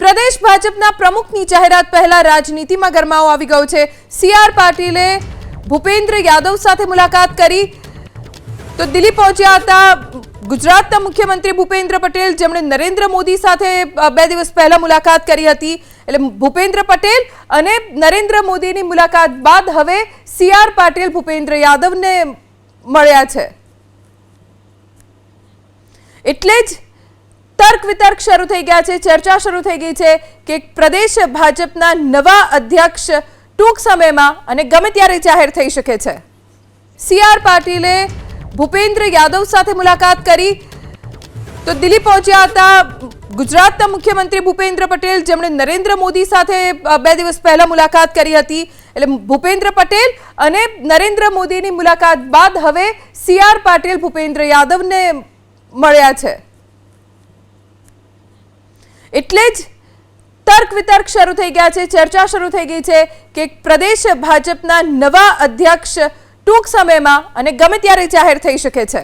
પ્રદેશ ભાજપના પ્રમુખની જાહેરાત પહેલા રાજનીતિમાં ગરમાવો આવી ગયો છે. સીઆર પાટીલે ભૂપેન્દ્ર યાદવ સાથે મુલાકાત કરી. તો દિલ્હી પહોંચ્યા હતા ગુજરાતના મુખ્યમંત્રી ભૂપેન્દ્ર પટેલ, જેમણે નરેન્દ્ર મોદી સાથે બે દિવસ પહેલા મુલાકાત કરી હતી. એટલે ભૂપેન્દ્ર પટેલ અને નરેન્દ્ર મોદીની મુલાકાત બાદ હવે સીઆર પાટીલ ભૂપેન્દ્ર યાદવને મળ્યા છે. એટલે જ તર્ક વિતર્ક શરૂ થઈ ગયા છે, ચર્ચા શરૂ થઈ ગઈ છે કે પ્રદેશ ભાજપના નવા અધ્યક્ષ ટૂંક સમયમાં અને ગમે ત્યારે જાહેર થઈ શકે છે. સીઆર પાટીલે ભૂપેન્દ્ર યાદવ સાથે મુલાકાત કરી. તો દિલ્હી પહોંચ્યા હતા ગુજરાતના મુખ્યમંત્રી ભૂપેન્દ્ર પટેલ, જેમણે નરેન્દ્ર મોદી સાથે બે દિવસ પહેલા મુલાકાત કરી હતી. એટલે ભૂપેન્દ્ર પટેલ અને નરેન્દ્ર મોદીની મુલાકાત બાદ હવે સીઆર પાટીલ, ભૂપેન્દ્ર યાદવને મળ્યા છે. એટલે જ તર્ક વિતર્ક શરૂ થઈ ગયા છે, ચર્ચા શરૂ થઈ ગઈ છે કે પ્રદેશ ભાજપના નવા અધ્યક્ષ ટૂંક સમયમાં અને ગમે ત્યારે જાહેર થઈ શકે છે.